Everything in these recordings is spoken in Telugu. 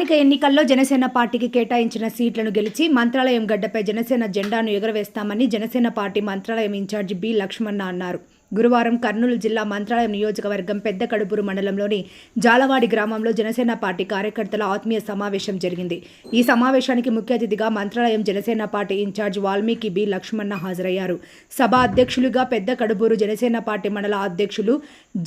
స్థానిక ఎన్నికల్లో జనసేన పార్టీకి కేటాయించిన సీట్లను గెలిచి మంత్రాలయం గడ్డపై జనసేన జెండాను ఎగురవేస్తామని Janasena party Mantralayam in charge B Lakshmana అన్నారు. గురువారం కర్నూలు జిల్లా మంత్రాలయం నియోజకవర్గం పెద్ద కడుపూరు మండలంలోని జాలవాడి గ్రామంలో జనసేన పార్టీ కార్యకర్తల ఆత్మీయ సమావేశం జరిగింది. ఈ సమావేశానికి ముఖ్య అతిథిగా Mantralayam Janasena party incharge Valmiki B Lakshmana హాజరయ్యారు. సభ అధ్యక్షులుగా పెద్ద కడుపూరు జనసేన పార్టీ మండల అధ్యక్షులు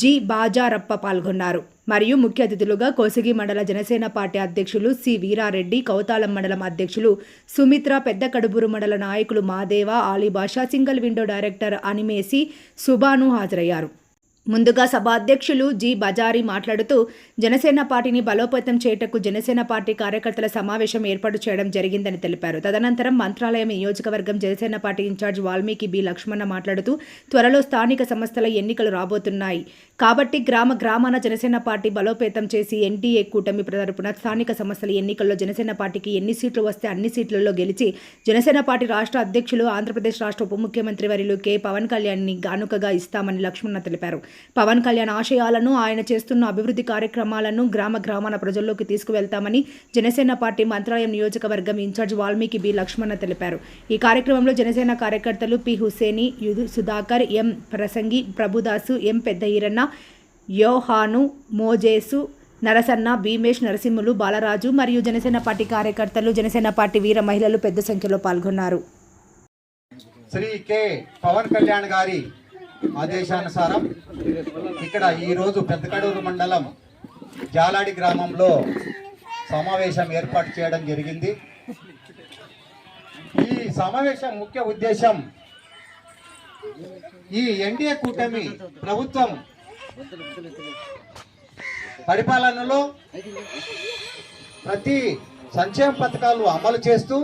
జి బాజారప్ప పాల్గొన్నారు. మరియు ముఖ్య అతిథులుగా కోసిగి మండల జనసేన పార్టీ అధ్యక్షులు సి వీరారెడ్డి కౌతాళం మండలం అధ్యక్షులు సుమిత్ర పెద్ద కడుబూరు మండల నాయకులు Madeva Alibasha single window director Animesi Subanu హాజరయ్యారు. ముందుగా సభ అధ్యక్షులు జి. బజారి మాట్లాడుతూ జనసేన పార్టీని బలోపేతం చేయటకు జనసేన పార్టీ కార్యకర్తల సమావేశం ఏర్పాటు చేయడం జరిగిందని తెలిపారు. తదనంతరం మంత్రాలయం నియోజకవర్గం Janasena party incharge Valmiki B. Lakshmana మాట్లాడుతూ త్వరలో స్థానిక సంస్థల ఎన్నికలు రాబోతున్నాయి. కాబట్టి గ్రామ గ్రామాన జనసేన పార్టీ బలోపేతం చేసి ఎన్డీఏ కూటమి తరపున స్థానిక సంస్థల ఎన్నికల్లో జనసేన పార్టీకి ఎన్ని సీట్లు వస్తే అన్ని సీట్లలో గెలిచి జనసేన పార్టీ రాష్ట్ర అధ్యక్షులు ఆంధ్రప్రదేశ్ రాష్ట్ర ఉప ముఖ్యమంత్రి వర్యులు కె. పవన్ కళ్యాణ్ని గానుకగా ఇస్తామని లక్ష్మణ తెలిపారు. పవన్ కళ్యాణ్ ఆశయాలను ఆయన చేస్తున్న అభివృద్ధి కార్యక్రమాలను గ్రామ గ్రామాల ప్రజల్లోకి తీసుకువెళ్తామని జనసేన పార్టీ మంత్రాలయం నియోజకవర్గం ఇన్ఛార్జ్ వాల్మీకి బి లక్ష్మణ తెలిపారు. ఈ కార్యక్రమంలో జనసేన కార్యకర్తలు పి హుసేని సుధాకర్ ఎం ప్రసంగి ప్రభుదాసు ఎం పెద్ద ఈరన్న యోహాను మోజేసు నరసన్న భీమేష్ నరసింహులు బాలరాజు మరియు జనసేన పార్టీ కార్యకర్తలు జనసేన పార్టీ వీర మహిళలు పెద్ద సంఖ్యలో పాల్గొన్నారు. శ్రీ కె పవన్ కళ్యాణ్ గారి ఆదేశానుసారం ఇక్కడ ఈరోజు పెద్దకడూరు మండలం జాలాడి గ్రామంలో సమావేశం ఏర్పాటు చేయడం జరిగింది. ఈ సమావేశం ముఖ్య ఉద్దేశం ఈ ఎన్డీఏ కూటమి ప్రభుత్వం పరిపాలనలో ప్రతి సంక్షేమ పథకాలు అమలు చేస్తూ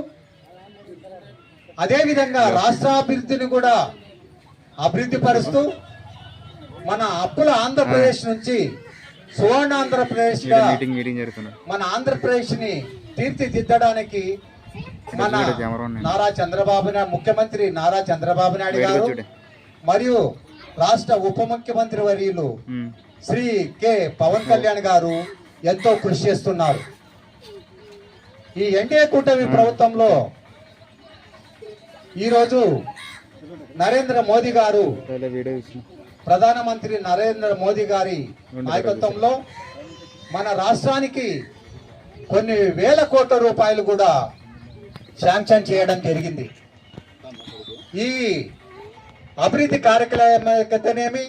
అదేవిధంగా రాష్ట్రాభివృద్ధిని కూడా అభివృద్ధి పరుస్తూ మన అప్పుల ఆంధ్రప్రదేశ్ నుంచి సువర్ణ ఆంధ్రప్రదేశ్ మన ఆంధ్రప్రదేశ్ని తీర్చిదిద్దడానికి మన. నారా చంద్రబాబు నాయుడు ముఖ్యమంత్రి నారా చంద్రబాబు నాయుడు గారు. మరియు రాష్ట్ర ఉప ముఖ్యమంత్రి వర్యులు. శ్రీ కె పవన్ కళ్యాణ్ గారు ఎంతో కృషి చేస్తున్నారు ఈ ఎన్డీఏ కూటమి ప్రభుత్వంలో ఈరోజు నరేంద్ర మోదీ గారు ప్రధానమంత్రి నరేంద్ర మోదీ గారి నాయకత్వంలో మన రాష్ట్రానికి కొన్ని వేల కోట్ల రూపాయలు కూడా శాంక్షన్ చేయడం జరిగింది. ఈ అభివృద్ధి కార్యక్రమాలకైతేనేమి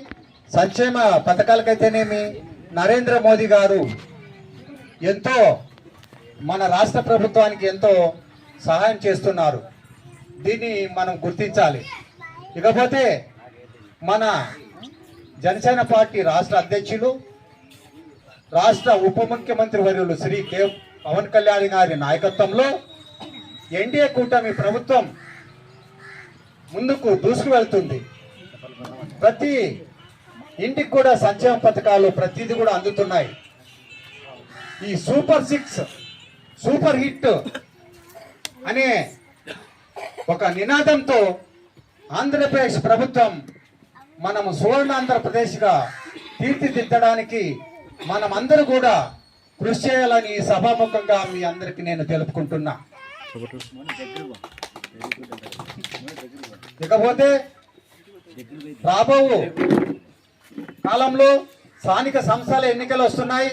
సంక్షేమ పథకాలకైతేనేమి నరేంద్ర మోదీ గారు ఎంతో మన రాష్ట్ర ప్రభుత్వానికి ఎంతో సహాయం చేస్తున్నారు. దీన్ని మనం గుర్తించాలి. ఇకపోతే మన జనసేన పార్టీ రాష్ట్ర అధ్యక్షులు రాష్ట్ర ఉప ముఖ్యమంత్రి వర్యులు శ్రీ కే. పవన్ కళ్యాణ్ గారి నాయకత్వంలో ఎన్డీఏ కూటమి ప్రభుత్వం ముందుకు దూసుకు వెళ్తుంది ప్రతి ఇంటికి కూడా సంక్షేమ పథకాలు ప్రతిదీ కూడా అందుతున్నాయి. ఈ సూపర్ సిక్స్ సూపర్ హిట్ అనే ఒక నినాదంతో ఆంధ్రప్రదేశ్ ప్రభుత్వం మనము సువర్ణ ఆంధ్రప్రదేశ్గా తీర్చిదిద్దడానికి మనం అందరూ కూడా కృషి చేయాలని ఈ సభాముఖంగా మీ అందరికీ నేను తెలుపుకుంటున్నా. ఇకపోతే రాబో కాలంలో స్థానిక సంస్థల ఎన్నికలు వస్తున్నాయి.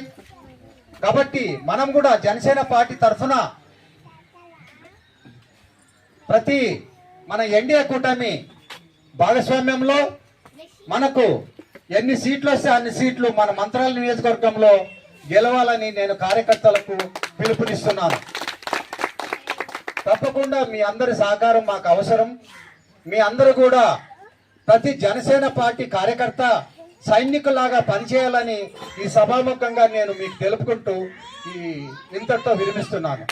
కాబట్టి మనం కూడా జనసేన పార్టీ తరఫున ప్రతి మన ఎన్డీఏ కూటమి భాగస్వామ్యంలో మనకు ఎన్ని సీట్లు వస్తే అన్ని సీట్లు మన మంత్రాల నియోజకవర్గంలో గెలవాలని నేను కార్యకర్తలకు పిలుపునిస్తున్నాను. తప్పకుండా మీ అందరి సహకారం మాకు అవసరం. మీ అందరూ కూడా ప్రతి జనసేన పార్టీ కార్యకర్త సైనికులాగా పనిచేయాలని ఈ సభాముఖంగా నేను మీకు తెలుపుకుంటూ ఈ ఇంతటితో విరమిస్తున్నాను.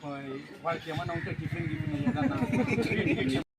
Păi, vai chema, nu te chifin din mine, dar n-am.